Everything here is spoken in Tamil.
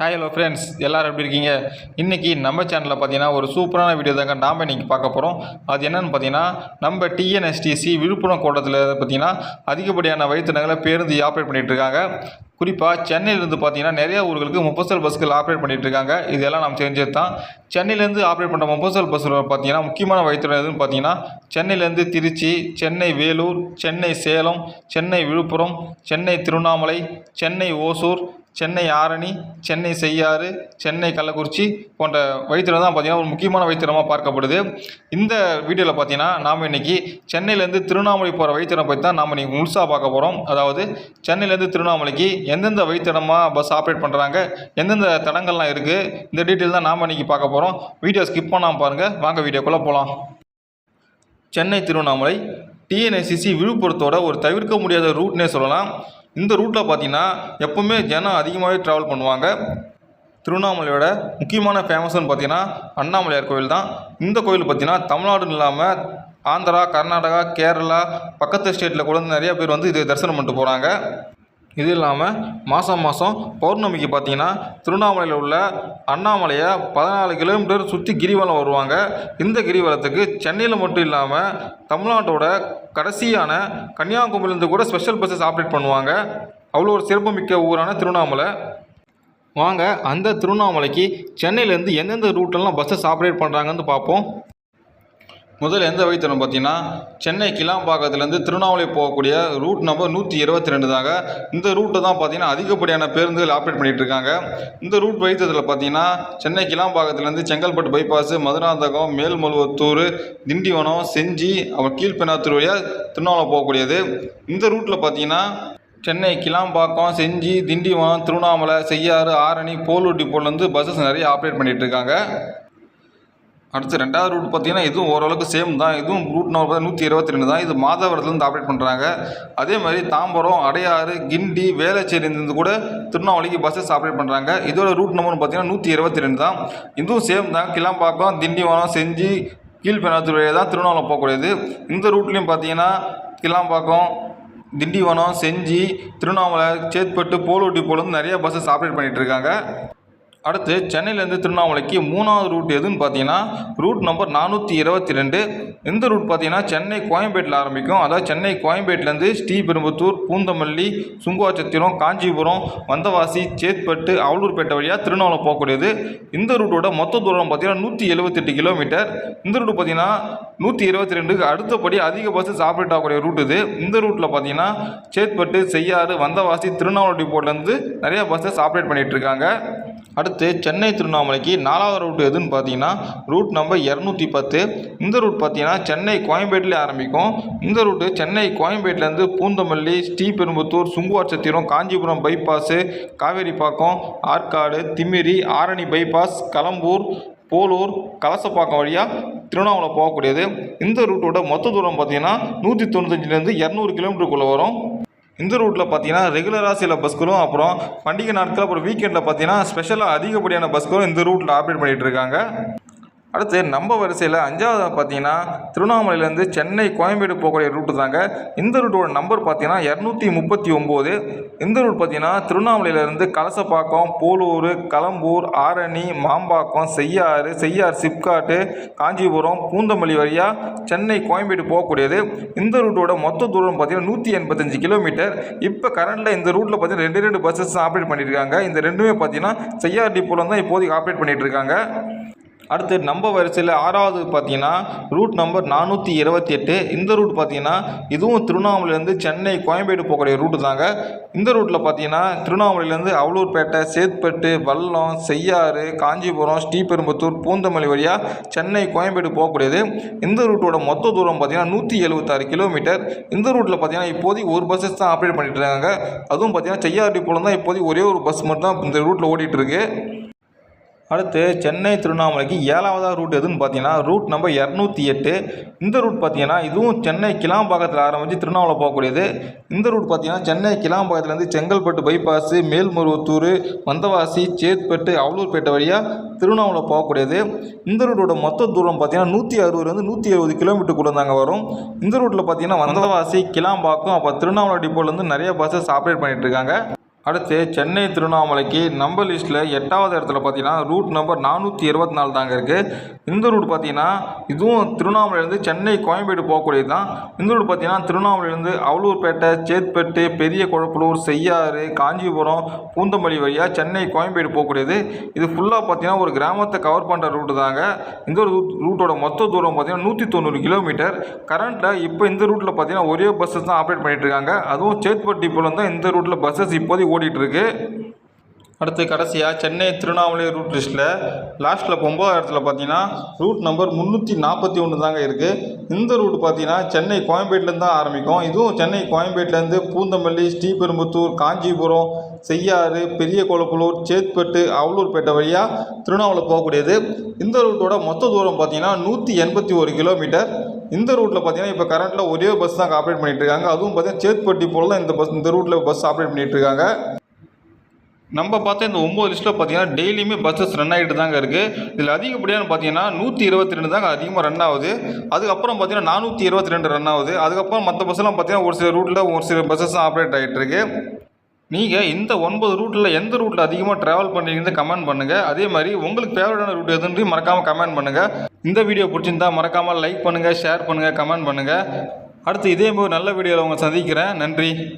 ஹாய் ஹலோ ஃப்ரெண்ட்ஸ் எல்லோரும் எப்படி இருக்கீங்க? இன்றைக்கி நம்ம சேனலில் பார்த்தீங்கன்னா ஒரு சூப்பரான வீடியோ தாங்க நாம் இன்றைக்கி பார்க்க போகிறோம் அது என்னென்னு பார்த்தீங்கன்னா நம்ம டிஎன்எஸ்டிசி விழுப்புரம் கோட்டத்தில் பார்த்தீங்கன்னா அதிகப்படியான வழித்தடங்களை பேருந்து ஆப்ரேட் பண்ணிகிட்டு இருக்காங்க. குறிப்பாக சென்னையிலேருந்து பார்த்தீங்கன்னா நிறைய ஊர்களுக்கு முப்பசல் பஸ்கள் ஆப்ரேட் பண்ணிகிட்டு இருக்காங்க. இதெல்லாம் நாம் தெரிஞ்சது தான். சென்னையிலேருந்து ஆப்ரேட் பண்ணுற முப்பசல் பஸ்ஸில் பார்த்தீங்கன்னா முக்கியமான வழித்தடம் எதுன்னு பார்த்தீங்கன்னா சென்னையிலேருந்து திருச்சி சென்னை வேலூர் சென்னை சேலம் சென்னை விழுப்புரம் சென்னை திருவண்ணாமலை சென்னை ஓசூர் சென்னை ஆரணி சென்னை செய்யாறு சென்னை கள்ளக்குறிச்சி போன்ற வைத்திரம் தான் பார்த்தீங்கன்னா ஒரு முக்கியமான வைத்திரமாக பார்க்கப்படுது. இந்த வீடியோவில் பார்த்தீங்கன்னா நாம் இன்றைக்கி சென்னையிலேருந்து திருவண்ணாமலை போகிற வைத்திரம் பற்றி தான் நாம் இன்றைக்கி முழுசாக பார்க்க போகிறோம் அதாவது சென்னையிலேருந்து திருவண்ணாமலைக்கு எந்தெந்த வைத்திரமாக பஸ் ஆப்ரேட் பண்ணுறாங்க எந்தெந்த தடங்கள்லாம் இருக்குது இந்த டீட்டெயில் தான் நாம் இன்றைக்கி பார்க்க போகிறோம் வீடியோ ஸ்கிப் பண்ணாமல் பாருங்கள் வாங்க வீடியோக்குள்ளே போகலாம் சென்னை திருவண்ணாமலை டிஎன்எஸ்சிசி விழுப்புரத்தோட ஒரு தவிர்க்க முடியாத ரூட்னே சொல்லலாம். இந்த ரூட்டில் பார்த்தீங்கன்னா எப்போவுமே ஜனம் அதிகமாகவே ட்ராவல் பண்ணுவாங்க. திருவண்ணாமலையோட முக்கியமான ஃபேமஸ்னு பார்த்தீங்கன்னா அண்ணாமலையார் கோவில் தான். இந்த கோவில் பார்த்தீங்கன்னா தமிழ்நாடுன்னு இல்லாமல் ஆந்திரா கர்நாடகா கேரளா பக்கத்து ஸ்டேட்டில் கூட நிறைய பேர் வந்து இது தரிசனம் பண்ணிட்டு போகிறாங்க இது இல்லாமல் மாதம் மாதம் பௌர்ணமிக்கு பார்த்தீங்கன்னா திருவண்ணாமலையில் உள்ள அண்ணாமலையை பதினாலு கிலோமீட்டர் சுற்றி கிரிவலம் வருவாங்க. இந்த கிரிவலத்துக்கு சென்னையில் மட்டும் இல்லாமல் தமிழ்நாட்டோட கடைசியான கன்னியாகுமரியிலேருந்து கூட ஸ்பெஷல் பஸ்ஸஸ் ஆப்ரேட் பண்ணுவாங்க. அவ்வளோ ஒரு சிறப்புமிக்க ஊரான திருவண்ணாமலை. வாங்க அந்த திருவண்ணாமலைக்கு சென்னையிலேருந்து எந்தெந்த ரூட்லலாம் பஸ்ஸஸ் ஆப்ரேட் பண்ணுறாங்கன்னு பார்ப்போம். முதல்ல எந்த வழித்தடம் பார்த்தீங்கன்னா சென்னை கிளாம்பாக்கத்துலேருந்து திருவண்ணாமலை போகக்கூடிய ரூட் நம்பர் நூற்றி இருபத்தி ரெண்டு தாங்க இந்த ரூட்டை தான் பார்த்தீங்கன்னா அதிகப்படியான பேருந்துகள் ஆப்ரேட் பண்ணிகிட்டு இருக்காங்க. இந்த ரூட் வழித்தடத்தில் பார்த்தீங்கன்னா சென்னை கிளாம்பாக்கத்துலேருந்து செங்கல்பட்டு பைபாஸ் மதுராந்தகம் மேல்மருவத்தூர் திண்டிவனம் செஞ்சி அப்புறம் கீழ்பெண்ணாத்தூர் வழியாக திருவண்ணாமலை போகக்கூடியது. இந்த ரூட்டில் பார்த்தீங்கன்னா சென்னை கிளாம்பாக்கம் செஞ்சி திண்டிவனம் திருவண்ணாமலை செய்யாறு ஆரணி போலூர் டிப்போலேருந்து பஸ்ஸஸ் நிறைய ஆப்ரேட் பண்ணிகிட்டு இருக்காங்க. அடுத்து ரெண்டாவது ரூட் பார்த்தீங்கன்னா இதுவும் ஓரளவுக்கு சேம் தான். இதுவும் ரூட் நம்பர் நூற்றி இருபத்தி ரெண்டு தான். இது மாதவரத்துலேருந்து ஆப்ரேட் பண்ணுறாங்க அதே மாதிரி தாம்பரம் அடையாறு கிண்டி வேளச்சேரியிலேருந்து கூட திருவண்ணாமலைக்கு பஸ்ஸஸ் ஆப்ரேட் பண்ணுறாங்க இதோட ரூட் நம்பர்னு பார்த்தீங்கன்னா நூற்றி இருபத்தி ரெண்டு தான். இதுவும் சேம் தான். கிளம்பாக்கம் திண்டிவனம் செஞ்சி கீழ்பெண்ணாத்தூர் வழியாக தான் திருவண்ணாமலை போகக்கூடியது. இந்த ரூட்லேயும் பார்த்தீங்கன்னா கிளாம்பாக்கம் திண்டிவனம் செஞ்சி திருவண்ணாமலை சேத்பட்டு போலூட்டி டிப்போலேருந்து நிறைய பஸ்ஸஸ் ஆப்ரேட் பண்ணிகிட்டு இருக்காங்க. அடுத்து சென்னையிலேருந்து திருவண்ணாமலைக்கு மூணாவது ரூட் எதுன்னு பார்த்தீங்கன்னா ரூட் நம்பர் நானூற்றி இருபத்தி ரெண்டு இந்த ரூட் பார்த்தீங்கன்னா சென்னை கோயம்பேட்டில் ஆரம்பிக்கும். அதாவது சென்னை கோயம்பேட்டிலேருந்து ஸ்ரீபெரும்புத்தூர் பூந்தமல்லி சுங்குவாச்சத்திரம் காஞ்சிபுரம் வந்தவாசி சேத்பட்டு அவலூர்பேட்டை வழியாக திருவண்ணாமலை போகக்கூடியது. இந்த ரூட்டோட மொத்த தூரம் பார்த்தீங்கன்னா நூற்றி எழுபத்தெட்டு கிலோமீட்டர் இந்த ரூட் பார்த்தீங்கன்னா நூற்றி இருபத்தி ரெண்டுக்கு அடுத்தபடி அதிக பஸ்ஸஸ் ஆப்ரேட் ஆகக்கூடிய ரூட் இது. இந்த ரூட்டில் பார்த்தீங்கன்னா சேத்பட்டு செய்யாறு வந்தவாசி திருவண்ணாமலை டிப்போர்ட்லேருந்து நிறைய பஸ்ஸஸ் ஆப்ரேட் பண்ணிகிட்டு இருக்காங்க. அடுத்து சென்னை திருவண்ணாமலைக்கு நாலாவது ரூட் எதுன்னு பார்த்தீங்கன்னா ரூட் நம்பர் இரநூத்தி பத்து. இந்த ரூட் பார்த்தீங்கன்னா சென்னை கோயம்பேட்டிலே ஆரம்பிக்கும். இந்த ரூட்டு சென்னை கோயம்பேட்டிலேருந்து பூந்தமல்லி ஸ்ரீபெரும்புத்தூர் சுங்குவார்சத்திரம் காஞ்சிபுரம் பைபாஸு காவேரிப்பாக்கம் ஆற்காடு திமிரி ஆரணி பைபாஸ் களம்பூர் போலூர் கலசப்பாக்கம் வழியாக திருவண்ணாமலை போகக்கூடியது. இந்த ரூட்டோட மொத்த தூரம் பார்த்தீங்கன்னா நூற்றி தொண்ணூத்தஞ்சிலேருந்து இரநூறு கிலோமீட்டருக்குள்ளே வரும். இந்த ரூட்டில் பார்த்தீங்கன்னா ரெகுலராக சில பஸ்களும் அப்புறம் பண்டிகை நாட்கள் அப்புறம் வீக்கெண்டில் பார்த்தீங்கன்னா ஸ்பெஷலாக அதிகப்படியான பஸ்களும் இந்த ரூட்டில் ஆப்ரேட் பண்ணிகிட்டு இருக்காங்க. அடுத்து நம்ம வரிசையில் அஞ்சாவது பார்த்தீங்கன்னா திருவண்ணாமலையிலேருந்து சென்னை கோயம்பேடு போகக்கூடிய ரூட்டு தாங்க. இந்த ரூட்டோட நம்பர் பார்த்தீங்கன்னா இரநூத்தி முப்பத்தி ஒம்பது. இந்த ரூட் பார்த்தீங்கன்னா திருவண்ணாமலையிலேருந்து கலசப்பாக்கம் போலூர் களம்பூர் ஆரணி மாம்பாக்கம் செய்யாறு செய்யார் சிப்காட்டு காஞ்சிபுரம் பூந்தமல்லி வழியாக சென்னை கோயம்பேடு போகக்கூடியது. இந்த ரூட்டோட மொத்த தூரம் பார்த்தீங்கன்னா நூற்றி எண்பத்தஞ்சு கிலோமீட்டர் இப்போ கரண்டில் இந்த ரூட்டில் பார்த்தீங்கன்னா ரெண்டு ரெண்டு பஸ்ஸஸ் ஆப்ரேட் பண்ணியிருக்காங்க இந்த ரெண்டுமே பார்த்தீங்கன்னா செய்யார் டிப்போவில் தான் இப்போதைக்கு ஆப்ரேட் பண்ணிகிட்டு இருக்காங்க. அடுத்து நம்ம வரிசையில் ஆறாவது பார்த்தீங்கன்னா ரூட் நம்பர் நானூற்றி இருபத்தி எட்டு. இந்த ரூட் பார்த்தீங்கன்னா இதுவும் திருவண்ணாமலையிலேருந்து சென்னை கோயம்பேடு போகக்கூடிய ரூட்டு தாங்க. இந்த ரூட்டில் பார்த்தீங்கன்னா திருவண்ணாமலையிலேருந்து அவலூர்பேட்டை சேத்பட்டு வல்லம் செய்யாறு காஞ்சிபுரம் ஸ்ரீபெரும்புத்தூர் பூந்தமல்லி வழியாக சென்னை கோயம்பேடு போகக்கூடியது. இந்த ரூட்டோட மொத்த தூரம் பார்த்தீங்கன்னா நூற்றி எழுபத்தாறு கிலோமீட்டர் இந்த ரூட்டில் பார்த்தீங்கன்னா இப்போதைக்கு ஒரு பஸ்ஸஸ் தான் ஆப்ரேட் பண்ணிட்டு இருக்காங்க. அதுவும் பார்த்தீங்கன்னா செய்யாறு டிப்போவில் தான் இப்போதைக்கு ஒரே ஒரு பஸ் மட்டும் தான் இந்த ரூட்டில் ஓடிட்டுருக்கு அடுத்து சென்னை திருவண்ணாமலைக்கு ஏழாவதாக ரூட் எதுன்னு பார்த்தீங்கன்னா ரூட் நம்பர் இரநூத்தி எட்டு. இந்த ரூட் பார்த்தீங்கன்னா இதுவும் சென்னை கிளாம்பாக்கத்தில் ஆரம்பித்து திருவண்ணாமலை போகக்கூடியது. இந்த ரூட் பார்த்தீங்கன்னா சென்னை கிளாம்பாக்கத்துலேருந்து செங்கல்பட்டு பைபாஸு மேல்மருவத்தூர் வந்தவாசி சேத்பட்டு அவலூர்பேட்டை வழியாக திருவண்ணாமலை போகக்கூடியது. இந்த ரூட்டோட மொத்த தூரம் பார்த்தீங்கன்னா நூற்றி அறுபதுலேருந்து நூற்றி எழுபது கிலோமீட்டருக்குள்ளே தாங்க வரும். இந்த ரூட்டில் பார்த்தீங்கன்னா வந்தவாசி கிளாம்பாக்கம் அப்போ திருவண்ணாமலை டிப்போலேருந்து நிறைய பஸ்ஸஸ் ஆப்ரேட் பண்ணிகிட்ருக்காங்க இருக்காங்க. அடுத்து சென்னை திருவண்ணாமலைக்கு நம்ம லிஸ்ட்டில் எட்டாவது இடத்துல பார்த்தீங்கன்னா ரூட் நம்பர் நானூற்றி இருபத்தி நாலு தாங்க இருக்குது இந்த ரூட் பார்த்தீங்கன்னா இதுவும் திருவண்ணாமலையிலேருந்து சென்னை கோயம்பேடு போகக்கூடியது தான். இந்த ரூட் பார்த்தீங்கன்னா திருவண்ணாமலையிலேருந்து அவலூர்பேட்டை சேத்பட்டு பெரிய குழப்பலூர் செய்யாறு காஞ்சிபுரம் பூந்தமல்லி வழியாக சென்னை கோயம்பேடு போகக்கூடியது. இது ஃபுல்லாக பார்த்தீங்கன்னா ஒரு கிராமத்தை கவர் பண்ணுற ரூட்டு தாங்க. இந்த ரூட் ரூட்டோட மொத்த தூரம் பார்த்தீங்கன்னா நூற்றி தொண்ணூறு கிலோமீட்டர் கரண்ட்டில் இப்போ இந்த ரூட்டில் பார்த்தீங்கன்னா ஒரே பஸ்ஸஸ் தான் ஆப்ரேட் பண்ணிகிட்ருக்காங்க இருக்காங்க. அதுவும் சேத்பட்டு டிப்போல தான் இந்த ரூட்டில் பஸ்ஸஸ் இப்போதைக்கு ஓடிட்டுருக்கு. அடுத்து கடைசியாக சென்னை திருவண்ணாமலை ரூட் லிஸ்ட்டில் லாஸ்ட்டில் ஒம்பதாவது இடத்துல பார்த்தீங்கன்னா ரூட் நம்பர் முந்நூற்றி நாற்பத்தி ஒன்று தாங்க இருக்குது இந்த ரூட் பார்த்தீங்கன்னா சென்னை கோயம்பேட்டிலேருந்து தான் ஆரம்பிக்கும். இதுவும் சென்னை கோயம்பேட்டிலேருந்து பூந்தமல்லி ஸ்ரீபெரும்புத்தூர் காஞ்சிபுரம் செய்யாறு பெரிய கொளப்பலூர் சேத்பட்டு அவலூர்பேட்டை வழியாக திருவண்ணாமலை போகக்கூடியது. இந்த ரூட்டோட மொத்த தூரம் பார்த்தீங்கன்னா நூற்றி எண்பத்தி ஒரு கிலோமீட்டர் இந்த ரூட்டில் பார்த்தீங்கன்னா இப்போ கரண்ட்டில் ஒரே பஸ் தான் ஆப்ரேட் பண்ணிகிட்டு இருக்காங்க. அதுவும் பார்த்தீங்கன்னா சேத்பட்டி போல் தான் இந்த பஸ் இந்த ரூட்டில் பஸ் ஆப்ரேட் பண்ணிகிட்டு இருக்காங்க. நம்ம பார்த்தா இந்த ஒம்பது லிஸ்ட்டில் பார்த்தீங்கன்னா டெய்லியுமே பஸ்ஸஸ் ரன் ஆகிட்டு தாங்க இருக்குது இதில் அதிகப்படியான பார்த்தீங்கன்னா நூற்றி இருபத்தி ரெண்டு தாங்க அதிகமாக ரன் ஆகுது. அதுக்கப்புறம் பார்த்தீங்கன்னா நானூற்றி இருபத்தி ரெண்டு ரன் ஆகுது. அதுக்கப்புறம் மற்ற பஸ்ஸெல்லாம் பார்த்தீங்கன்னா ஒரு சில ரூட்டில் ஒரு சில பஸ்ஸஸ் ஆப்ரேட் ஆகிட்டு இருக்குது நீங்கள் இந்த ஒன்பது ரூட்டில் எந்த ரூட்டில் அதிகமாக ட்ராவல் பண்ணுறீங்கன்னு கமெண்ட் பண்ணுங்கள் அதே மாதிரி உங்களுக்கு ஃபேவரட்டான ரூட் எதுன்றி மறக்காமல் கமெண்ட் பண்ணுங்கள் இந்த வீடியோ பிடிச்சிருந்தா மறக்காமல் லைக் பண்ணுங்கள் ஷேர் பண்ணுங்கள் கமெண்ட் பண்ணுங்கள் அடுத்து இதே மாதிரி நல்ல வீடியோவில் உங்களை சந்திக்கிறேன். நன்றி.